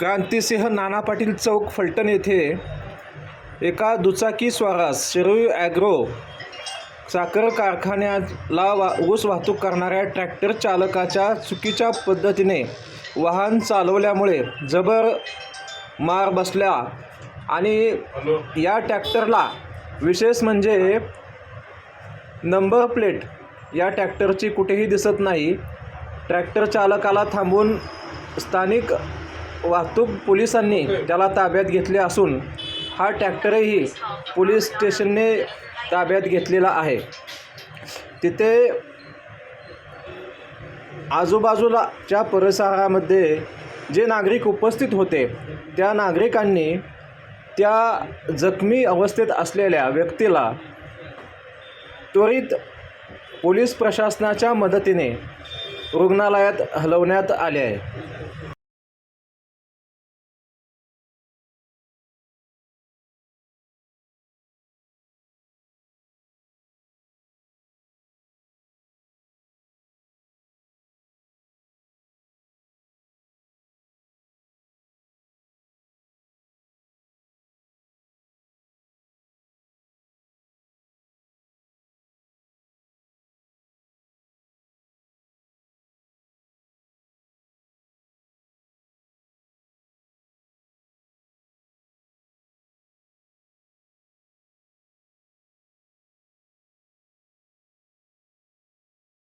क्रांतिसिंह नाना पाटील चौक फलटण येथे एका दुचाकी स्वारास शिरोई ॲग्रो साखर कारखान्याला वा ऊस वाहतूक करणाऱ्या ट्रॅक्टर चालकाच्या चुकीच्या पद्धतीने वाहन चालवल्यामुळे जबर मार बसल्या आणि या ट्रॅक्टरला विशेष म्हणजे नंबर प्लेट या ट्रॅक्टरची कुठेही दिसत नाही. ट्रॅक्टर चालकाला थांबवून स्थानिक वाहतूक पोलिसांनी त्याला ताब्यात घेतले असून हा ट्रॅक्टरही पोलीस स्टेशनने ताब्यात घेतलेला आहे. तिथे आजूबाजूलाच्या परिसरामध्ये जे नागरिक उपस्थित होते त्या नागरिकांनी त्या जखमी अवस्थेत असलेल्या व्यक्तीला त्वरित पोलीस प्रशासनाच्या मदतीने रुग्णालयात हलवण्यात आले आहे.